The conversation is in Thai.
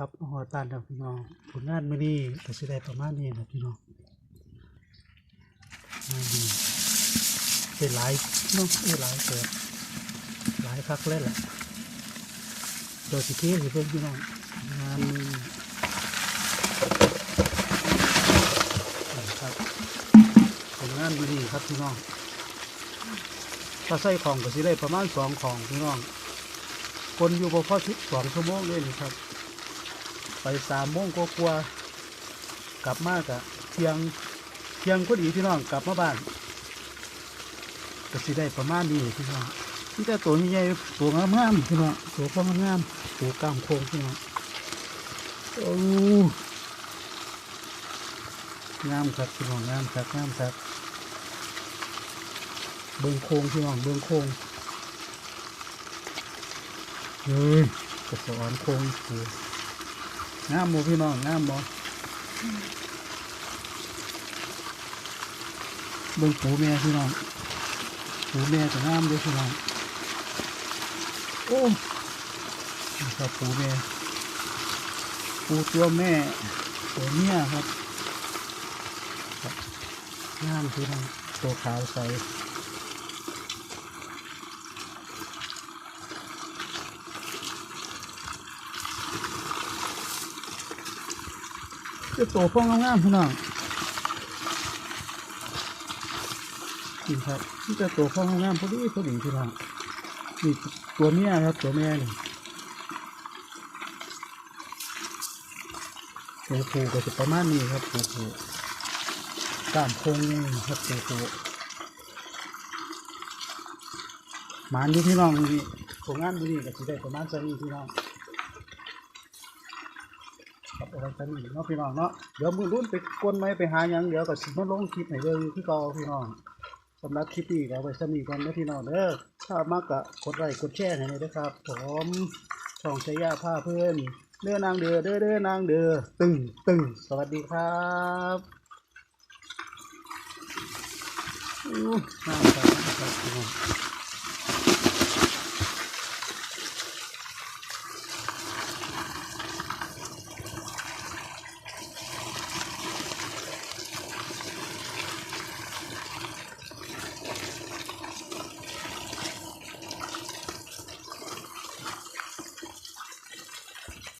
ครับหอตันครับพี่น้องผลงานมื้อนี้ก็สิได้ประมาณนี้นะพี่น้องงานดีเป็นหลายน้องเป็นหลายเกิดหลายคักเลยแหละโดยสิเทสิเพิ่นพี่น้องงานนี้ครับผลงานดีๆครับพี่น้องถ้าใส่ของก็สิได้ประมาณสองของพี่น้องคนอยู่บ่พอชิดสองชั่วโมงเลยนี่ครับ ไปสามโมงก็กลัวกลับมากะเที่ยงเที่ยงพอดีพี่น้องกลับมาบ้านก็สิได้ประมาณนี้พี่น้องนี่แต่ตัวใหญ่ๆตัวงามๆพี่น้องตัวก็งามๆตัวกลามโค้งพี่น้องโอ้งามครับพี่น้องงามครับงามครับเบิ้งโค้งพี่น้องเบิ้งโค้งเฮ้ยกระสอนโคงโห งามโมพี่น้องงามบ่เบิ่งปูแม่พี่น้องปูแม่ก็งามเด้วพี่น้องโอ้นี่ครับปูแม่ปูตัวแม่ตัวเมียครับครับงามพี่น้องตัวขาวใส จะโตพ่องงามๆพี่น้องนี่ครับที่จะโตพ่องงามๆพอดีพอดีพี่น้องนี่ตัวเมียครับตัวแม่นี่ตัวผู้ก็จะประมาณนี้ครับตัวผู้กล้ามโคงนี่ครับตัวผู้หมานอยู่พี่น้องนี่ผลงานดีๆก็จะได้ประมาณสักนี้พี่น้อง ครับเอาไว้กันนี่เนาะพี่น้องเนาะเดี๋ยวมือรุ่นไปกวนไม้ไปหาหยังเดี๋ยวก็สิมาลงคลิปให้เบิ่งคือเก่าพี่น้องสำหรับคลิปนี้ก็เอาไว้สมีก่อนนะพี่น้องเด้อถ้ามากก็กดไลค์กดแชร์ให้หน่อยเด้อครับผมช่องชายาผ้าเพื่อนเด้อนางเดือเด้อเด้อนางเดือตึงตึงสวัสดีครับอู้น่าครับน่าครับ